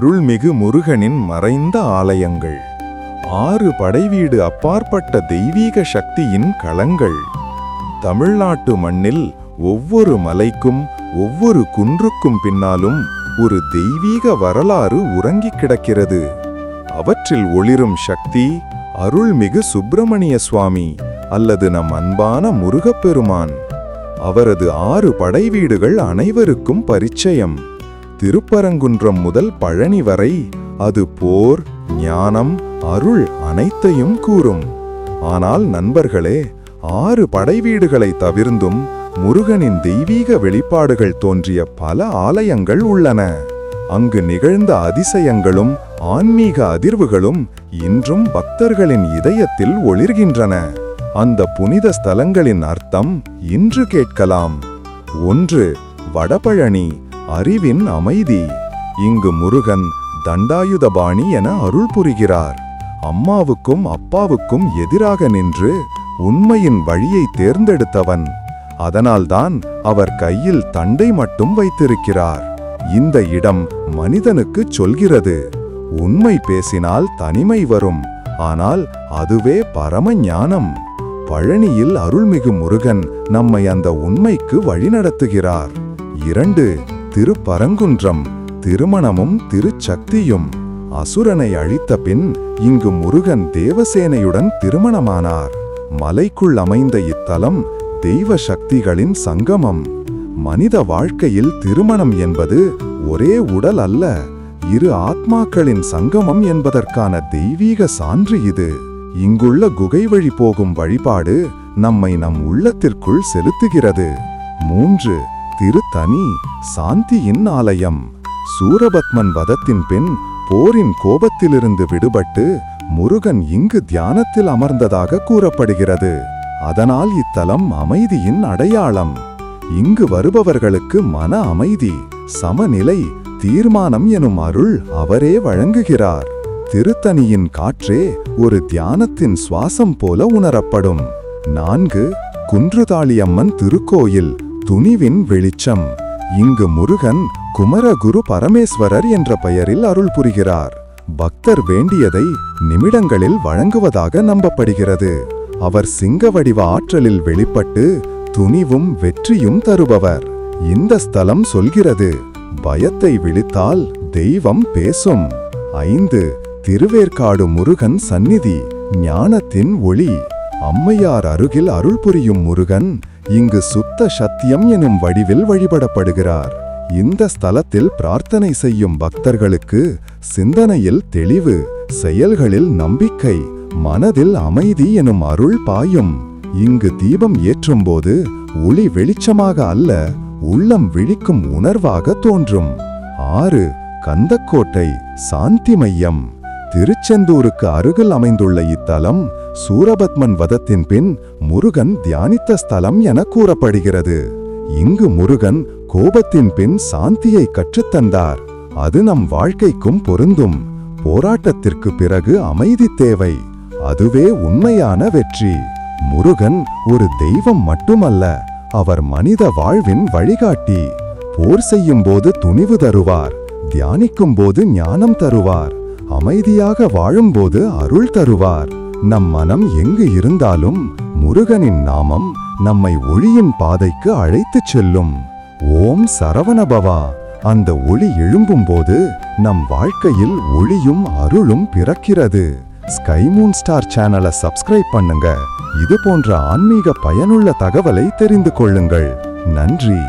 அருள்மிகு முருகனின் மறைந்த ஆலயங்கள். ஆறு படைவீடு அப்பாற்பட்ட தெய்வீக சக்தியின் களங்கள். தமிழ்நாட்டு மண்ணில் ஒவ்வொரு மலைக்கும் ஒவ்வொரு குன்றுக்கும் பின்னாலும் ஒரு தெய்வீக வரலாறு உறங்கிக் கிடக்கிறது. அவற்றில் ஒளிரும் சக்தி அருள்மிகு சுப்பிரமணிய சுவாமி அல்லது நம் அன்பான முருகப்பெருமான். அவரது ஆறு படைவீடுகள் அனைவருக்கும் பரிச்சயம். திருப்பரங்குன்றம் முதல் பழனி வரை அது போர் ஞானம் அருள் அனைத்தையும் கூறும். ஆனால் நண்பர்களே ஆறு படைவீடுகளை தவிர்ந்தும் முருகனின் தெய்வீக வெளிப்பாடுகள் தோன்றிய பல ஆலயங்கள் உள்ளன. அங்கு நிகழ்ந்த அதிசயங்களும் ஆன்மீக அதிர்வுகளும் இன்றும் பக்தர்களின் இதயத்தில் ஒளிர்கின்றன. அந்த புனித ஸ்தலங்களின் அர்த்தம் இன்று கேட்கலாம். ஒன்று வடபழனி. அறிவின் அமைதி. இங்கு முருகன் தண்டாயுதபாணி என அருள் புரிகிறார். அம்மாவுக்கும் அப்பாவுக்கும் எதிராக நின்று உண்மையின் வழியை தேர்ந்தெடுத்தவன். அதனால்தான் அவர் கையில் தண்டை மட்டும் வைத்திருக்கிறார். இந்த இடம் மனிதனுக்கு சொல்கிறது. உண்மை பேசினால் தனிமை வரும். ஆனால் அதுவே பரம ஞானம். பழனியில் அருள்மிகு முருகன் நம்மை அந்த உண்மைக்கு வழிநடத்துகிறார். இரண்டு திருப்பரங்குன்றம். திருமணமும் திருச்சக்தியும். அசுரனை அழித்த பின் இங்கு முருகன் தேவசேனையுடன் திருமணமானார். மலைக்குள் அமைந்த இத்தலம் தெய்வ சக்திகளின் சங்கமம். மனித வாழ்க்கையில் திருமணம் என்பது ஒரே உடல் அல்ல இரு ஆத்மாக்களின் சங்கமம் என்பதற்கான தெய்வீக சான்று இது. இங்குள்ள குகை வழி போகும் வழிபாடு நம்மை நம் உள்ளத்திற்குள் செலுத்துகிறது. மூன்று திருத்தனி சாந்தியின் ஆலயம். சூரபத்மன் வதத்தின் பின் போரின் கோபத்திலிருந்து விடுபட்டு முருகன் இங்கு தியானத்தில் அமர்ந்ததாக கூறப்படுகிறது. அதனால் இத்தலம் அமைதியின் அடையாளம். இங்கு வருபவர்களுக்கு மன அமைதி சமநிலை தீர்மானம் எனும் அருள் அவரே வழங்குகிறார். திருத்தணியின் காற்றே ஒரு தியானத்தின் சுவாசம் போல உணரப்படும். நான்கு குன்றுதாளியம்மன் திருக்கோயில் துணிவின் வெளிச்சம். இங்கு முருகன் குமரகுரு பரமேஸ்வரர் என்ற பெயரில் அருள் புரிகிறார். பக்தர் வேண்டியதை நிமிடங்களில் வழங்குவதாக நம்பப்படுகிறது. அவர் சிங்க வடிவ ஆற்றலில் வெளிப்பட்டு துணிவும் வெற்றியும் தருபவர். இந்த ஸ்தலம் சொல்கிறது பயத்தை விழித்தால் தெய்வம் பேசும். ஐந்து திருவேற்காடு முருகன் சந்நிதி ஞானத்தின் ஒளி. அம்மையார் அருகில் அருள் புரியும் முருகன் இங்கு சுத்த சத்தியம் எனும் வடிவில் வழிபடப்படுகிறார். இந்த ஸ்தலத்தில் பிரார்த்தனை செய்யும் பக்தர்களுக்கு சிந்தனையில் தெளிவு செயல்களில் நம்பிக்கை மனதில் அமைதி எனும் அருள் பாயும். இங்கு தீபம் ஏற்றும்போது ஒளி வெளிச்சமாக அல்ல உள்ளம் விழிக்கும் உணர்வாக தோன்றும். ஆறு கந்தக்கோட்டை சாந்தி மையம். திருச்செந்தூருக்கு அருகில் அமைந்துள்ள இத்தலம் சூரபத்மன் வதத்தின் பின் முருகன் தியானித்த ஸ்தலம் என கூறப்படுகிறது. இங்கு முருகன் கோபத்தின் பின் சாந்தியை கற்றுத்தந்தார். அது நம் வாழ்க்கைக்கும் பொருந்தும். போராட்டத்திற்கு பிறகு அமைதி தேவை. அதுவே உண்மையான வெற்றி. முருகன் ஒரு தெய்வம் மட்டுமல்ல அவர் மனித வாழ்வின் வழிகாட்டி. போர் செய்யும் போது துணிவு தருவார் தியானிக்கும் போது ஞானம் தருவார் அமைதியாக வாழும்போது அருள் தருவார். நம் மனம் எங்கு இருந்தாலும் முருகனின் நாமம் நம்மை ஒளியின் பாதைக்கு அழைத்துச் செல்லும். ஓம் சரவணபவா அந்த ஒளி எழும்பும்போது நம் வாழ்க்கையில் ஒளியும் அருளும் பிறக்கிறது. ஸ்கை மூன் ஸ்டார் சேனலை சப்ஸ்கிரைப் பண்ணுங்க. இது போன்ற ஆன்மீக பயனுள்ள தகவலை தெரிந்து கொள்ளுங்கள். நன்றி.